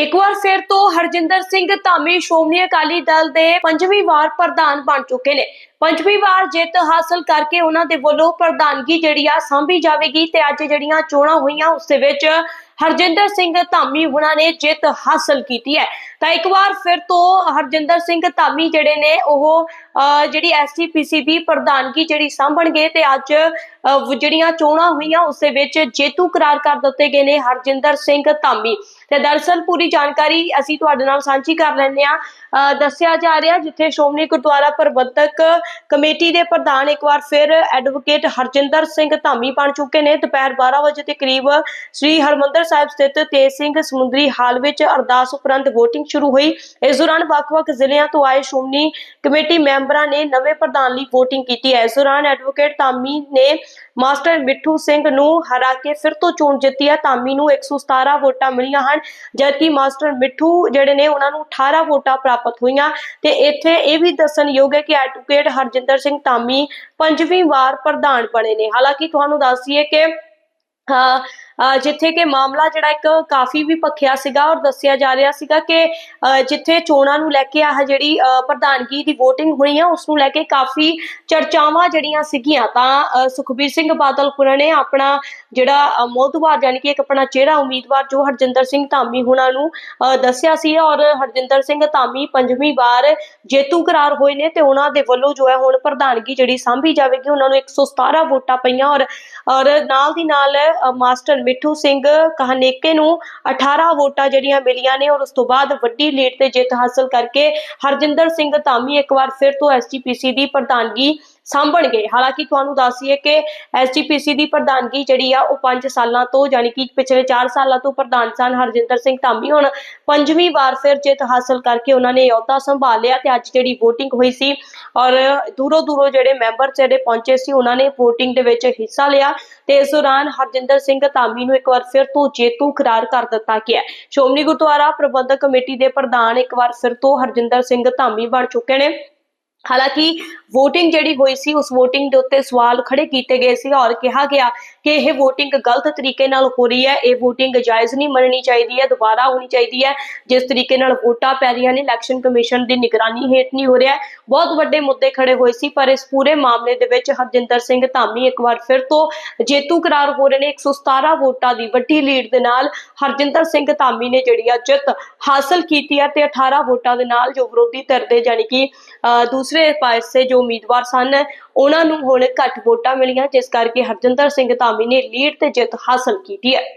ਇੱਕ ਵਾਰ ਫਿਰ ਤੋਂ ਹਰਜਿੰਦਰ ਸਿੰਘ ਧਾਮੀ ਸ਼੍ਰੋਮਣੀ ਅਕਾਲੀ ਦਲ ਦੇ ਪੰਜਵੀਂ ਵਾਰ ਪ੍ਰਧਾਨ ਬਣ ਚੁੱਕੇ ਨੇ। ਪੰਜਵੀਂ ਵਾਰ ਜਿੱਤ ਹਾਸਲ ਕਰਕੇ ਉਹਨਾਂ ਦੇ ਵੱਲੋਂ ਪ੍ਰਧਾਨਗੀ ਜਿਹੜੀ ਆ ਸਾਂਭੀ ਜਾਵੇਗੀ ਤੇ ਅੱਜ ਜਿਹੜੀਆਂ ਚੋਣਾਂ ਹੋਈਆਂ, ਉਸ ਦੇ ਵਿੱਚ ਹਰਜਿੰਦਰ ਸਿੰਘ ਧਾਮੀ ਉਹਨਾਂ ਨੇ ਜਿੱਤ ਹਾਸਲ ਕੀਤੀ ਹੈ। ਤਾਂ ਇੱਕ ਵਾਰ ਫਿਰ ਤੋਂ ਹਰਜਿੰਦਰ ਸਿੰਘ ਧਾਮੀ ਜਿਹੜੇ ਨੇ, ਉਹ ਜਿਹੜੀ ਐਸਟੀਪੀਸੀ ਪ੍ਰਧਾਨਗੀ ਜਿਹੜੀ ਸਾਂਭਣਗੇ ਤੇ ਅੱਜ ਜਿਹੜੀਆਂ ਚੋਣਾਂ ਹੋਈਆਂ, ਉਸ ਦੇ ਵਿੱਚ ਜੇਤੂ ਕਰਾਰ ਕਰ ਦਿੱਤੇ ਗਏ ਨੇ ਹਰਜਿੰਦਰ ਸਿੰਘ ਧਾਮੀ। ਤੇ ਦਰਸਲ ਪੂਰੀ ਜਾਣਕਾਰੀ ਅਸੀਂ ਤੁਹਾਡੇ ਨਾਲ ਸਾਂਝੀ ਕਰ ਲੈਂਦੇ ਆ ਦੱਸਿਆ ਜਾ ਰਿਹਾ ਜਿੱਥੇ ਸ਼੍ਰੋਮਣੀ ਗੁਰਦੁਆਰਾ ਪ੍ਰਬੰਧਕ ਕਮੇਟੀ ਦੇ ਪ੍ਰਧਾਨ ਇੱਕ ਵਾਰ ਫਿਰ ਐਡਵੋਕੇਟ ਹਰਜਿੰਦਰ ਸਿੰਘ ਧਾਮੀ ਬਣ ਚੁੱਕੇ ਨੇ। ਦੁਪਹਿਰ 12 ਵਜੇ ਦੇ ਕਰੀਬ ਸ੍ਰੀ ਹਰਮੰਦਰ ਸਾਹਿਬ ਸਥਿਤ ਤੇਜ ਸਿੰਘ ਸਮੁੰਦਰੀ ਹਾਲ ਵਿੱਚ ਅਰਦਾਸ ਉਪਰੰਤ VOTING ਸ਼ੁਰੂ ਹੋਈ। ਇਸ ਦੌਰਾਨ ਵੱਖ-ਵੱਖ ਜ਼ਿਲ੍ਹਿਆਂ ਤੋਂ ਆਏ ਸ਼੍ਰੋਮਣੀ ਕਮੇਟੀ ਮੈਂਬਰਾਂ ਨੇ ਨਵੇਂ ਪ੍ਰਧਾਨ ਲਈ VOTING ਕੀਤੀ ਹੈ। ਇਸ ਦੌਰਾਨ ਐਡਵੋਕੇਟ ਧਾਮੀ ਨੇ ਮਾਸਟਰ ਮਿੱਠੂ ਸਿੰਘ ਨੂੰ ਹਰਾ ਕੇ ਫਿਰ ਤੋਂ ਚੋਣ ਜਿੱਤੀ ਹੈ। ਧਾਮੀ ਨੂੰ 117 ਵੋਟਾਂ ਮਿਲੀਆਂ ਹਨ ਜਦਕਿ ਮਾਸਟਰ ਮਿੱਠੂ ਜਿਹੜੇ ਨੇ ਉਹਨਾਂ ਨੂੰ 18 ਵੋਟਾਂ ਪ੍ਰਾਪਤ ਹੋਈਆਂ। ਤੇ ਇੱਥੇ ਇਹ ਵੀ ਦੱਸਣਯੋਗ ਹੈ ਕਿ ਐਡਵੋਕੇਟ ਹਰਜਿੰਦਰ ਸਿੰਘ ਧਾਮੀ ਪੰਜਵੀਂ ਵਾਰ ਪ੍ਰਧਾਨ ਬਣੇ ਨੇ। ਹਾਲਾਂਕਿ ਤੁਹਾਨੂੰ ਦੱਸ ਦਈਏ ਕਿ ਅਹ, ਜਿੱਥੇ ਕਿ ਮਾਮਲਾ ਜਿਹੜਾ ਇੱਕ ਕਾਫੀ ਵੀ ਪੱਖਿਆ ਸੀਗਾ ਔਰ ਦੱਸਿਆ ਜਾ ਰਿਹਾ ਸੀਗਾ ਕਿ ਜਿੱਥੇ ਚੋਣਾਂ ਨੂੰ ਲੈ ਕੇ ਆਹ ਜਿਹੜੀ ਪ੍ਰਧਾਨਗੀ ਦੀ VOTING ਹੋਈ ਆ ਉਸ ਨੂੰ ਲੈ ਕੇ ਕਾਫੀ ਚਰਚਾਵਾਂ ਜਿਹੜੀਆਂ ਸੀਗੀਆਂ। ਤਾਂ ਸੁਖਬੀਰ ਸਿੰਘ ਬਾਦਲ ਹੋਰਾਂ ਨੇ ਆਪਣਾ ਜਿਹੜਾ ਅਹ, ਯਾਨੀ ਕਿ ਇੱਕ ਆਪਣਾ ਚਿਹਰਾ ਉਮੀਦਵਾਰ ਜੋ ਹਰਜਿੰਦਰ ਸਿੰਘ ਧਾਮੀ ਹੁਣਾਂ ਨੂੰ ਦੱਸਿਆ ਸੀ ਔਰ ਹਰਜਿੰਦਰ ਸਿੰਘ ਧਾਮੀ ਪੰਜਵੀਂ ਵਾਰ ਜੇਤੂ ਕਰਾਰ ਹੋਏ ਨੇ ਤੇ ਉਹਨਾਂ ਦੇ ਵੱਲੋਂ ਜੋ ਹੈ ਹੁਣ ਪ੍ਰਧਾਨਗੀ ਜਿਹੜੀ ਸਾਂਭੀ ਜਾਵੇਗੀ ਉਹਨਾਂ ਨੂੰ 117 ਵੋਟਾਂ ਪਈਆਂ ਔਰ ਔਰ ਨਾਲ ਦੀ ਨਾਲ ਮਾਸਟਰ ਮਿੱਠੂ ਸਿੰਘ ਕਹਨੇਕੇ ਨੂੰ 18 ਵੋਟਾਂ ਜਿਹੜੀਆਂ ਮਿਲੀਆਂ ਨੇ ਔਰ ਉਸ ਤੋਂ ਬਾਅਦ ਵੱਡੀ ਲੀਡ ਤੇ ਜਿੱਤ ਹਾਸਲ ਕਰਕੇ ਹਰਜਿੰਦਰ ਸਿੰਘ ਧਾਮੀ ਇੱਕ ਵਾਰ ਫਿਰ ਤੋਂ ਐਸਜੀਪੀਸੀ ਦੀ ਪ੍ਰਧਾਨਗੀ ਸਾਂਭਣਗੇ ਹਾਲਾਂਕਿ ਤੁਹਾਨੂੰ ਦੱਸੀਏ ਕਿ ਐਸਜੀਪੀਸੀ ਦੀ ਪ੍ਰਧਾਨਗੀ ਜਿਹੜੀ ਆ, ਉਹ 5 ਸਾਲਾਂ ਤੋਂ ਯਾਨੀ ਕਿ ਪਿਛਲੇ 4 ਸਾਲਾਂ ਤੋਂ ਪ੍ਰਧਾਨ ਸਨ ਹਰਜਿੰਦਰ ਸਿੰਘ ਧਾਮੀ। ਹੁਣ ਪੰਜਵੀਂ ਵਾਰ ਫਿਰ ਜਿੱਤ ਹਾਸਲ ਕਰਕੇ ਉਹਨਾਂ ਨੇ ਅਹੁਦਾ ਸੰਭਾਲਿਆ ਤੇ ਅੱਜ ਜਿਹੜੀ VOTING ਹੋਈ ਸੀ ਔਰ ਦੂਰੋਂ ਦੂਰੋਂ ਜਿਹੜੇ ਮੈਂਬਰ ਜਿਹੜੇ ਪਹੁੰਚੇ ਸੀ, ਉਹਨਾਂ ਨੇ VOTING ਦੇ ਵਿੱਚ ਹਿੱਸਾ ਲਿਆ ਤੇ ਇਸ ਦੌਰਾਨ ਹਰਜਿੰਦਰ ਸਿੰਘ ਧਾਮੀ ਨੂੰ ਇੱਕ ਵਾਰ ਫਿਰ ਤੋਂ ਜੇਤੂ ਕਰਾਰ ਕਰ ਦਿੱਤਾ ਗਿਆ। ਹੈ। ਸ਼੍ਰੋਮਣੀ ਗੁਰਦੁਆਰਾ ਪ੍ਰਬੰਧਕ ਕਮੇਟੀ ਦੇ ਪ੍ਰਧਾਨ ਇੱਕ ਵਾਰ ਫਿਰ ਤੋਂ ਹਰਜਿੰਦਰ ਸਿੰਘ ਧਾਮੀ ਬਣ ਚੁੱਕੇ ਨੇ। ਹਾਲਾਂਕਿ VOTING ਜਿਹੜੀ ਹੋਈ ਸੀ ਉਸ VOTING ਦੇ ਉੱਤੇ ਸਵਾਲ ਖੜੇ ਕੀਤੇ ਗਏ ਸੀ ਔਰ ਕਿਹਾ ਗਿਆ ਕਿ ਇਹ VOTING ਗਲਤ ਤਰੀਕੇ ਨਾਲ ਹੋ ਰਹੀ ਹੈ ਇਹ VOTING ਜਾਇਜ਼ ਨਹੀਂ ਮੰਨਣੀ ਚਾਹੀਦੀ ਹੈ ਦੁਬਾਰਾ ਹੋਣੀ ਚਾਹੀਦੀ ਹੈ ਜਿਸ ਤਰੀਕੇ ਨਾਲ ਵੋਟਾਂ ਪੈ ਰਹੀਆਂ ਨੇ ਇਲੈਕਸ਼ਨ ਕਮਿਸ਼ਨ ਦੀ ਨਿਗਰਾਨੀ ਹੇਠ ਨਹੀਂ ਹੋ ਰਿਹਾ ਬਹੁਤ ਵੱਡੇ ਮੁੱਦੇ ਖੜੇ ਹੋਏ ਸੀ ਪਰ ਇਸ ਪੂਰੇ ਮਾਮਲੇ ਦੇ ਵਿੱਚ ਹਰਜਿੰਦਰ ਸਿੰਘ ਧਾਮੀ ਇੱਕ ਵਾਰ ਫਿਰ ਤੋਂ ਜੇਤੂ ਕਰਾਰ ਹੋ ਰਹੇ ਨੇ 117 ਵੋਟਾਂ ਦੀ ਵੱਡੀ ਲੀਡ ਦੇ ਨਾਲ ਹਰਜਿੰਦਰ ਸਿੰਘ ਧਾਮੀ ਨੇ ਜਿਹੜੀ ਆ ਜਿੱਤ ਹਾਸਲ ਕੀਤੀ ਹੈ ਤੇ 18 ਵੋਟਾਂ ਦੇ ਨਾਲ ਜੋ ਵਿਰੋਧੀ ਧਿਰ ਦੇ ਜਾਨੀ ਕਿ ਅਹ, ਦੂਸਰੇ ਪਾਸੇ ਜੋ ਉਮੀਦਵਾਰ ਸਨ, ਉਹਨਾਂ ਨੂੰ ਹੁਣ ਘੱਟ ਵੋਟਾਂ ਮਿਲੀਆਂ, ਜਿਸ ਕਰਕੇ ਹਰਜਿੰਦਰ ਸਿੰਘ ਧਾਮੀ ਨੇ ਲੀਡ ਤੇ ਜਿੱਤ ਹਾਸਲ ਕੀਤੀ ਹੈ।